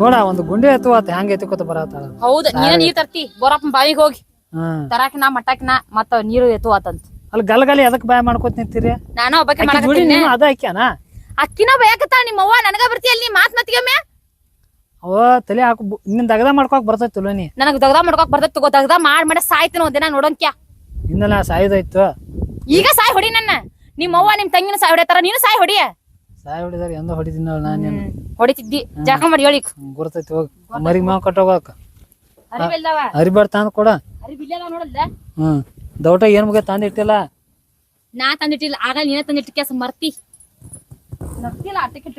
ನೋಡ ಒಂದು ಗುಂಡಿ ಎತ್ತು ಆತ ಹೆಂಗ ಎತ್ಕೋತ ಬರತ್ತಾಳ ಹೌದ ನೀನ ನೀರ್ ತರ್ತಿ ಬೋರಪ್ಪ ಬಾವಿಗೆ ಹೋಗಿ. ತರಾಕಿನ ಮಟ್ಟಾಕಿನ ಮತ್ತ ನೀರು ಎತ್ತು ಆತಂತ ಅಲ್ಲಿ ಗಲ್ ಗಲಿ ಎದಕ್ ಬಾಯ್ ಮಾಡ್ಕೋತ ನಿಂತೀರಿ? ನಾನು ಒಬ್ಬಕ್ಕೆ ನೀವು ಅದ ಅಕ್ಕಿನ ಬಯಕತ್ತ ನಿಮ್ಮ ಅವ್ವ ನನಗ ಬರ್ತಿ ಅಲ್ಲಿ ಮಾತ್ ಮತ್ತಿಗೊಮ್ಮೆ ಅವ ತಲೆ ಹಾಕು ಇನ್ನ ನಿನ್ ದಗದ ಮಾಡ್ಕೋಕ್ ಬರ್ತೈತಿ ನೀ ನನಗ್ ದಗದ ಮಾಡ್ಕೊಕ್ ಬರ್ತೈತಿ ತಗೋ ದಗದ ಮಾಡ್ ಮಾಡ ಸಾಯ್ತೀನಿ ಒಂದಿನ ನೋಡೋಂಕ್ಯ ಹಿಂದೆಲ್ಲ ಸಾಯ್ದಾಯ್ತು. ಈಗ ಸಾಯ್ ಹೊಡಿ ನನ್ನ. ನಿಮ್ಮ ಅವ್ವ ನಿಮ್ ತಂಗಿನ ಸಾಯ್ ಹೊಡಿತಾರ ನೀನು ಸಾಯ್ ಹೊಡಿಯ ಸಾಯ್ ಹೊಡಿದಾರ ಎಂದ ಹೊಡಿದಿನ ನಾನು ಹೊಡಿತಿದ್ದಿ. ಜಾಕ ಮಾಡಿ ಹೇಳಿ ಗುರ್ತೈತಿ ಹೋಗ್. ಮರಿ ಮಾವ್ ಕಟ್ಟೋಗಕ್ಕ ಹರಿ ಅರಿಬಾರ್ದ ತಂದ್ ಕೊಡ. ನೋಡಲ್ಲ ಹ್ಮ್ ದೌಟ ಏನ್ ಮುಗ ತಂದಿಟ್ಟಿಲ್ಲ ನಾ ತಂದಿಟ್ಟಿಲ್ಲ ಆಗ ನೀನೇ ತಂದಿಟ್ಟಿಕ್ಯಾಸ ಮರ್ತಿ. ನರ್ತಿಲ್ಲ ಆಟಕ್ಕೆ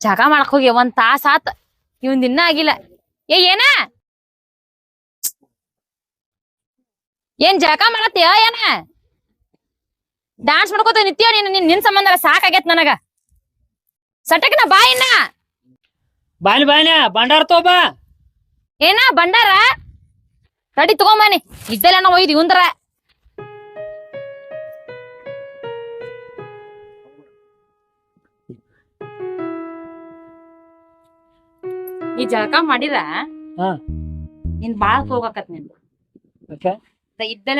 ಜಗ ಮಾಡಕ್ ಹೋಗಿ ಒಂದ್ ತಾಸ ಆತ. ಇವನ್ ದಿನ ಆಗಿಲ್ಲ. ಏ ಏನ? ಏನ್ ಜಗ ಮಾಡತ್ತೀಯ ಏನ? ಡಾನ್ಸ್ ಮಾಡ್ಕೋತ ನಿತ್ಯ ನೀನ್ ನಿನ್ ನಿನ್ ಸಂಬಂಧ ಸಾಕಾಗೈತ್ ನನಗ. ಸಟಕ್ನ ಬಾ ಇನ್ನ ಬಾಯ್ ಬಾಯ್ನ ಬಂಡಾರ ತೋಬ ಏನ ಬಂಡಾರ ರೆಡಿ ತಗೊಂಬಾನಿ ಇದ್ದೆಲ್ಲ ಒಯ್ದು ಇವಂದ್ರ ಈ ಜಳಕ ಮಾಡಿರ? ಹಾ. ನಿನ್ ಬಾಳ ಹೋಗಾಕತ್ ನಿನ್. ಓಕೆ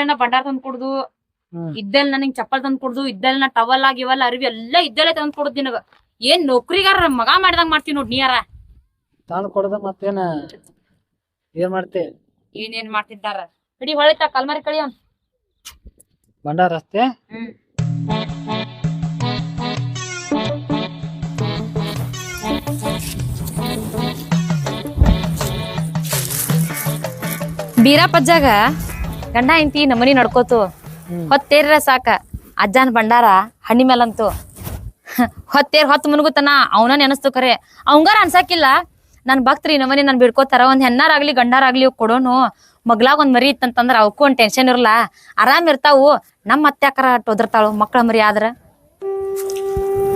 ನಾ ಬಂಡಾರ ತಂದ್ ಕುಡ್ದು ಇದ್ದೆಲ್ಲ ನನಗ್ ಚಪ್ಪಲ್ ತಂದ್ ಕೊಡುದು ನಾ ಟವಲ್ ಆಗಿವಲ್ಲ ಅರಿವಿ ಎಲ್ಲ ಇದ್ದಲ್ಲೇ ತಂದ್ ಕೊಡುದು ನಿನಗ. ಏನ್ ನೌಕರಿಗಾರ ಮಗ ಮಾಡ್ದಂಗ್ ಮಾಡ್ತೀನಿ ನೋಡ್ ನೀಯಾರ ತಾನು ಕೊಡದ ಮತ್ತೇನ? ಏನ್ ಮಾಡ್ತಿ? ಏನೇನ್ ಮಾಡ್ತಿದ್ದಾರ? ಹಿಡಿ ಹೊಳಿತ ಕಲ್ಮರಿ ಕಳಿ ಅವ್ನ್ ಬಂಡಾರ ರಸ್ತೆ ಹ್ಮ್. ಬೀರಪ್ಪಜ್ಜಾಗ ಗಂಡ ಹೆಂಡತಿ ನಮ್ಮನಿ ನಡ್ಕೋತು. ಹೊತ್ತೇರ ಸಾಕ. ಅಜ್ಜನ ಭಂಡಾರ ಹಣ್ಣಿ ಮೇಲಂತು. ಹೊತ್ತೇರ್ ಹೊತ್ತು ಮುನುಗುತನ ಅವನ ನೆನಸ್ತು ಖರೆ. ಅವಂಗಾರ ಅನ್ಸಾಕಿಲ್ಲ, ನನ್ ಭಕ್ತ್ರಿ ನಮ್ಮನಿ ನನ್ ಬಿಡ್ಕೋತಾರ, ಒಂದ್ ಹೆಣ್ಣಾರಾಗ್ಲಿ, ಗಂಡಾರಾಗ್ಲಿ ಕೊಡೋನು. ಮಗ್ಲಾಗ ಒಂದ್ ಮರಿ ಇತ್ತಂತಂದ್ರ ಅವಕ್ಕೂ ಒಂದ್ ಟೆನ್ಷನ್ ಇರಲ್ಲ ಆರಾಮ್ ಇರ್ತಾವು. ನಮ್ಮ ಅತ್ಯಾಕರ ಅಕ್ಕರ ಮಕ್ಕಳ ಮರಿ ಆದ್ರ.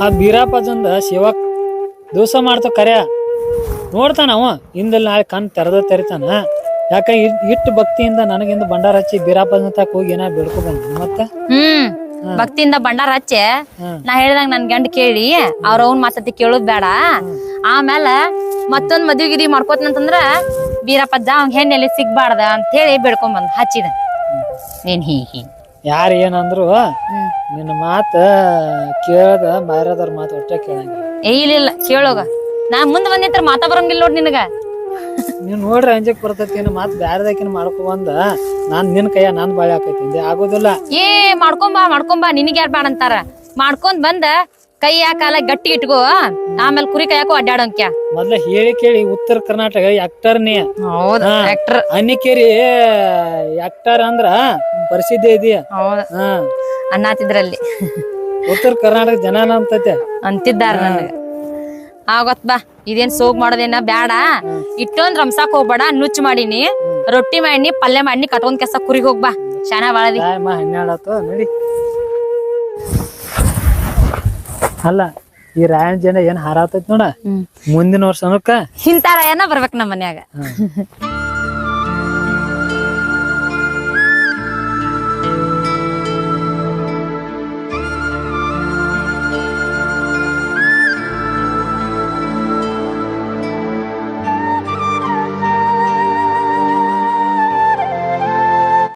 ಆ ಬೀರಾಪಜಂದ ಶಿವಕ್ ದಿವಸ ಮಾಡ್ತ ಕರೆ ನೋಡ್ತಾನ ಅವ ಹಿಂದೆಲ್ಲ ನಾಳೆ ಕಣ್ ತೆರೆದ ತೆರಿತಾನ. ಯಾಕ ಇಟ್ಟು ಭಕ್ತಿಯಿಂದ ನನಗಿಂದ ಬಂಡಾರ ಹಚ್ಚಿ ಬೀರಾಪಜನ್ ತಕ ಹೋಗಿ ಏನ ಬೇಡ್ಕೊ ಬಂದ. ಮತ್ತೆ? ಹ್ಮ್. ಭಕ್ತಿಯಿಂದ ಭಂಡಾರ ಹಚ್ಚೆ. ನಾ ಹೇಳಿದಂಗ ನನ್ ಗಂಡ ಕೇಳಿ ಅವ್ರ ಅವ್ನ ಮಾತತಿ ಕೇಳೋದ್ ಬೇಡ. ಆಮೇಲೆ ಮತ್ತೊಂದ್ ಮದ್ವಿ ಗಿರಿ ಮಾಡ್ಕೋತಂತಂದ್ರ ಬೀರಪ್ಪಜ್ಜ ಅವ್ನ್ ಹೆಣ್ಣೆಲ್ಲಿ ಸಿಗ್ಬಾರ್ದ ಅಂತ ಹೇಳಿ ಬೇಡ್ಕೊಂಡ್ ಬಂದ್ ಹಚ್ಚಿದ. ನೀನ್ ಹೀ ಹೀ. ಯಾರು ಏನಂದ್ರು ನಿನ್ನ ಮಾತ ಕೇಳದ ಬೇರೆದವ್ರ ಮಾತು ಒಟ್ಟ ಕೇಳಂಗಿಲ್ಲ. ಏ ಇಲ್ಲ ಇಲ್ಲ ಕೇಳೋಗ. ನಾ ಮುಂದ್ ಬಂದಿತ್ರ ಮಾತಾ ಬರಂಗಿಲ್ಲ ನೋಡ್ ನಿನಗ. ನೀವ್ ನೋಡ್ರಿ ಅಂಜಕ್ ಬರ್ತೈತಿ ಏನು ಬ್ಯಾರದಾಕಿನ ಬ್ಯಾರದಕಿನ ಮಾಡ್ಕೊ ಬಂದ. ನಾನ್ ನಿನ್ ಕೈಯ ನಾನ್ ಬಾಳೆ ಹಾಕೈತಿ ಹಿಂದೆ ಆಗೋದಿಲ್ಲ. ಏ ಮಾಡ್ಕೊಂಬಾ ಮಾಡ್ಕೊಂಬಾ ನಿನಗ್ ಯಾರ್ ಬ್ಯಾಡ ಅಂತಾರ? ಮಾಡ್ಕೊಂಡ್ ಬಂದ ಕೈಯ ಕಾಲ ಗಟ್ಟಿ ಇಟ್ಕೋ ಆಮೇಲೆ ಕುರಿ ಕೈಯಾಕೋ ಅಡ್ಡಾಡೋಂಕ್ಯ ಮೊದ್ಲ ಹೇಳಿ ಕೇಳಿ ಉತ್ತರ ಕರ್ನಾಟಕ ಆಕ್ಟರ್ ನೀ. ಹೌದ ಹಾ. ಆಕ್ಟರ್ ಅನ್ನಿಕೇರಿ ಆಕ್ಟರ್ ಅಂದ್ರ ಪ್ರಸಿದ್ಧ ಇದೆಯ. ಹೌದ. ಹಾ. ಅನ್ನತಿದ್ರಲ್ಲಿ. ಉತ್ತರ ಕರ್ನಾಟಕ ಜನ ಅಂತೈತೆ. ಅಂತಿದ್ದಾರೆ ನನಗ. ಆಗೊತ್ ಬಾ. ಇದೇನ್ ಸೋಗ್ ಮಾಡೋದೇನ? ಬ್ಯಾಡ. ಇಟ್ಟೊಂದ್ ರಂಸಾಕ್ ಹೋಗ್ಬೇಡ. ನುಚ್ಚ್ ಮಾಡೀನಿ. ರೊಟ್ಟಿ ಮಾಡಿನಿ ಪಲ್ಯ ಮಾಡಿನಿ ಕಟ್ಕೊಂಡ್ ಕೆಸ ಕುರಿಗ್ ಹೋಗ್ಬಾ ಶಾನ ಬಾಳದಿ. ಅಲ್ಲ ಈ ರಾಯಣ ಜನ ಏನ್ ಹಾರಾತೈತ್ ನೋಡ? ಮುಂದಿನ ವರ್ಷ ಏನ ಬರ್ಬೇಕ್ ನಮ್ಮ ಮನ್ಯಾಗ.